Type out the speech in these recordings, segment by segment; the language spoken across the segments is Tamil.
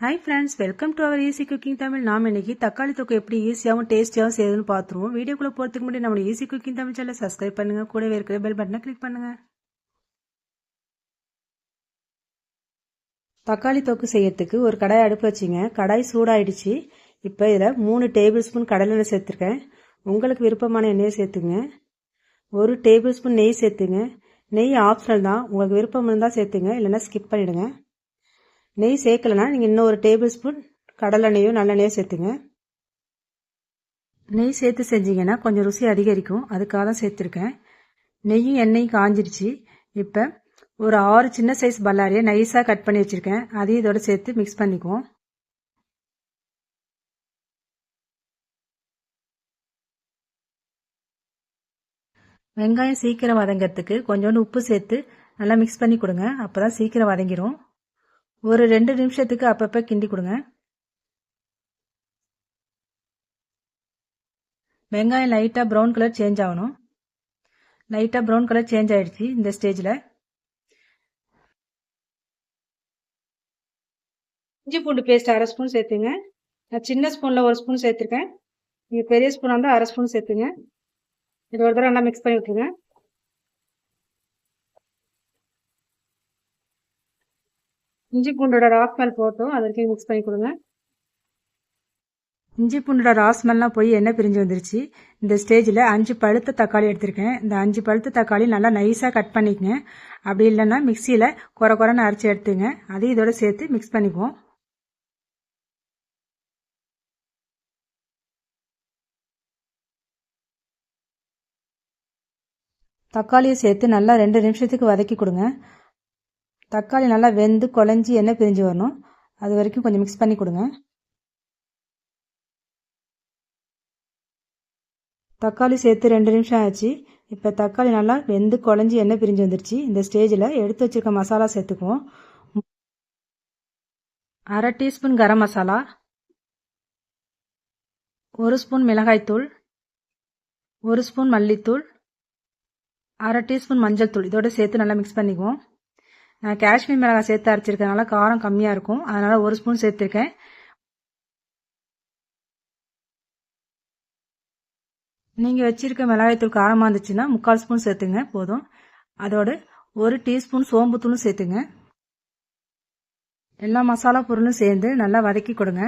Hi friends welcome to our easy cooking Tamil நாம் இன்னைக்கு தக்காளி தொக்கு எப்படி ஈஸியாகவும் டேஸ்டியாகவும் செய்யுதுன்னு பார்த்துருவோம். வீடியோக்குள்ளே போகிறதுக்கு முன்னாடி நம்ம easy cooking Tamil channel subscribe பண்ணுங்கள் கூடவே இருக்கிற பெல் பட்டனை கிளிக் பண்ணுங்க. தக்காளி தொக்கு செய்யறதுக்கு ஒரு கடாய் அடுப்பு வச்சிங்க. கடாய் சூடாயிடுச்சு. இப்போ இதில் மூணு டேபிள் ஸ்பூன் கடலெண்ணெய் சேர்த்துருக்கேன். உங்களுக்கு விருப்பமான எண்ணெயை சேர்த்துங்க. ஒரு டேபிள் ஸ்பூன் நெய் சேர்த்துங்க. நெய் ஆப்ஷனல் தான். உங்களுக்கு விருப்பம் இருந்தால் சேர்த்துங்க. இல்லைன்னா ஸ்கிப் பண்ணிவிடுங்க நெய் சேர்க்கலைன்னா நீங்கள் இன்னும் ஒரு டேபிள் ஸ்பூன் கடலெண்ணெயோ நல்லெண்ணெயோ சேர்த்துங்க. நெய் சேர்த்து செஞ்சீங்கன்னா கொஞ்சம் ருசி அதிகரிக்கும். அதுக்காக தான் சேர்த்துருக்கேன். நெய்யும் எண்ணெயும் காஞ்சிருச்சு. இப்போ ஒரு ஆறு சின்ன சைஸ் பல்லாரியை நைஸாக கட் பண்ணி வச்சுருக்கேன். அதையும் இதோட சேர்த்து மிக்ஸ் பண்ணிக்குவோம். வெங்காயம் சீக்கிரம் வதங்கிறதுக்கு கொஞ்சோண்டு உப்பு சேர்த்து நல்லா மிக்ஸ் பண்ணி கொடுங்க. அப்போ தான் சீக்கிரம் வதங்கிடும் ஒரு ரெண்டு நிமிஷத்துக்கு அப்பப்போ கிண்டி கொடுங்க. வெங்காயம் லைட்டாக ப்ரௌன் கலர் சேஞ்ச் ஆகணும். லைட்டாக ப்ரௌன் கலர் சேஞ்ச் ஆகிடுச்சு இந்த ஸ்டேஜில் இஞ்சி பூண்டு பேஸ்ட் அரை ஸ்பூன் சேர்த்துங்க. நான் சின்ன ஸ்பூனில் ஒரு ஸ்பூன் சேர்த்துருக்கேன். நீங்கள் பெரிய ஸ்பூனாக இருந்தால் அரை ஸ்பூன் சேர்த்துங்க. இது ஒரு தடவை நல்லா மிக்ஸ் பண்ணி விட்டுருங்க. இஞ்சி பூண்டோட ராஸ்மெல் போட்டோம். அதற்கே மிக்ஸ் பண்ணி கொடுங்க. இஞ்சி பூண்டோட ராஸ்மெல்லாம் போய் எண்ணெய் பிரிஞ்சு வந்துருச்சு. இந்த ஸ்டேஜில் அஞ்சு பழுத்த தக்காளி எடுத்திருக்கேன். இந்த அஞ்சு பழுத்த தக்காளி நல்லா நைஸாக கட் பண்ணிக்கங்க. அப்படி இல்லைன்னா மிக்சியில் குறை குறைன்னு அரைச்சி எடுத்துங்க. அதையும் இதோட சேர்த்து மிக்ஸ் பண்ணிக்குவோம். தக்காளியை சேர்த்து நல்லா ரெண்டு நிமிஷத்துக்கு வதக்கி கொடுங்க. தக்காளி நல்லா வெந்து குழஞ்சி எண்ணெய் பிரிஞ்சு வரணும். அது வரைக்கும் கொஞ்சம் மிக்ஸ் பண்ணி கொடுங்க. தக்காளி சேர்த்து ரெண்டு நிமிஷம் ஆச்சு. இப்போ தக்காளி நல்லா வெந்து குழஞ்சி எண்ணெய் பிரிஞ்சு வந்துருச்சு. இந்த ஸ்டேஜில் எடுத்து வச்சுருக்க மசாலா சேர்த்துக்குவோம். அரை டீஸ்பூன் கரம் மசாலா ஒரு ஸ்பூன் மிளகாய்த்தூள் ஒரு ஸ்பூன் மல்லித்தூள் அரை டீஸ்பூன் மஞ்சள் தூள். இதோட சேர்த்து நல்லா மிக்ஸ் பண்ணிக்குவோம். நான் காஷ்மீர் மிளகாய் சேர்த்து அரைச்சிருக்கனால காரம் கம்மியாக இருக்கும். அதனால் ஒரு ஸ்பூன் சேர்த்துருக்கேன். நீங்கள் வச்சுருக்க மிளகாய்த்தூள் காரமாக இருந்துச்சுன்னா முக்கால் ஸ்பூன் சேர்த்துங்க போதும். அதோடு ஒரு டீஸ்பூன் சோம்புத்தூளும் சேர்த்துங்க. எல்லா மசாலா பொருளும் சேர்ந்து நல்லா வதக்கி கொடுங்க.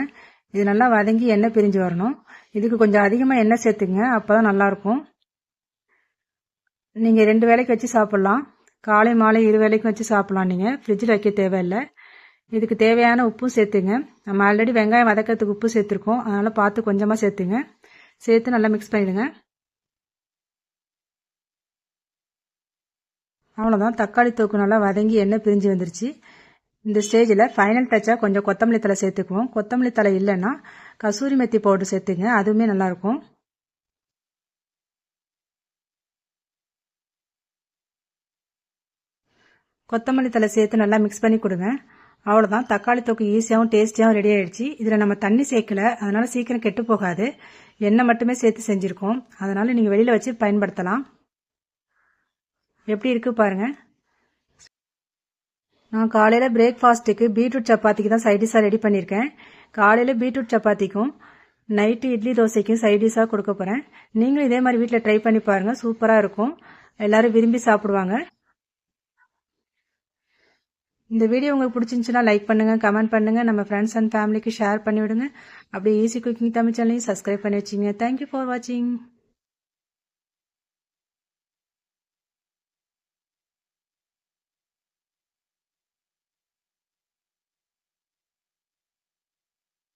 இது நல்லா வதங்கி எண்ணெய் பிரிஞ்சு வரணும். இதுக்கு கொஞ்சம் அதிகமாக எண்ணெய் சேர்த்துங்க அப்போ தான் நல்லாயிருக்கும் நீங்கள் ரெண்டு வேலைக்கு வச்சு சாப்பிட்லாம். காலை மாலை இரு வேலைக்கும் வச்சு சாப்பிட்லாம் நீங்கள் ஃப்ரிட்ஜில் வைக்க தேவையில்லை. இதுக்கு தேவையான உப்பும் சேர்த்துங்க. நம்ம ஆல்ரெடி வெங்காயம் வதக்கிறதுக்கு உப்பு சேர்த்துருக்கோம். அதனால் பார்த்து கொஞ்சமாக சேர்த்துங்க. சேர்த்து நல்லா மிக்ஸ் பண்ணிவிடுங்க அவ்வளோதான் தக்காளி தோக்கு நல்லா வதங்கி எண்ணெய் பிரிஞ்சு வந்துருச்சு. இந்த ஸ்டேஜில் ஃபைனல் டச்சாக கொஞ்சம் கொத்தமல்லி தலை சேர்த்துக்குவோம். கொத்தமல்லி தலை இல்லைன்னா கசூரி மெத்தி பவுடர் சேர்த்துங்க. அதுவுமே நல்லாயிருக்கும் கொத்தமல்லி தலை சேர்த்து நல்லா மிக்ஸ் பண்ணி கொடுங்க. அவ்வளோதான் தக்காளி தொக்கு ஈஸியாகவும் டேஸ்டியாகவும் ரெடி ஆகிடுச்சு இதில் நம்ம தண்ணி சேர்க்கல. அதனால் சீக்கிரம் கெட்டு போகாது. எண்ணெய் மட்டுமே சேர்த்து செஞ்சுருக்கோம். அதனால் நீங்கள் வெளியில் வச்சு பயன்படுத்தலாம். எப்படி இருக்குது பாருங்கள் நான் காலையில் பிரேக்ஃபாஸ்ட்டுக்கு பீட்ரூட் சப்பாத்திக்கு தான் சைடிஷாக ரெடி பண்ணியிருக்கேன் காலையில் பீட்ரூட் சப்பாத்திக்கும் நைட்டு இட்லி தோசைக்கும் சைடிஷாக கொடுக்க போகிறேன் நீங்களும் இதே மாதிரி வீட்டில் ட்ரை பண்ணி பாருங்கள் சூப்பராக இருக்கும். எல்லோரும் விரும்பி சாப்பிடுவாங்க. இந்த வீடியோ உங்களுக்கு பிடிச்சிருந்துச்சுன்னா லைக் பண்ணுங்கள் கமெண்ட் பண்ணுங்கள் நம்ம ஃப்ரெண்ட்ஸ் அண்ட் ஃபேமிலிக்கு ஷேர் பண்ணிவிடுங்க. அப்படியே ஈஸி குக்கிங் தமிழ் சேனலையும் சப்ஸ்கிரைப் பண்ணி வச்சிங்க தேங்க்யூ ஃபார் வாட்சிங்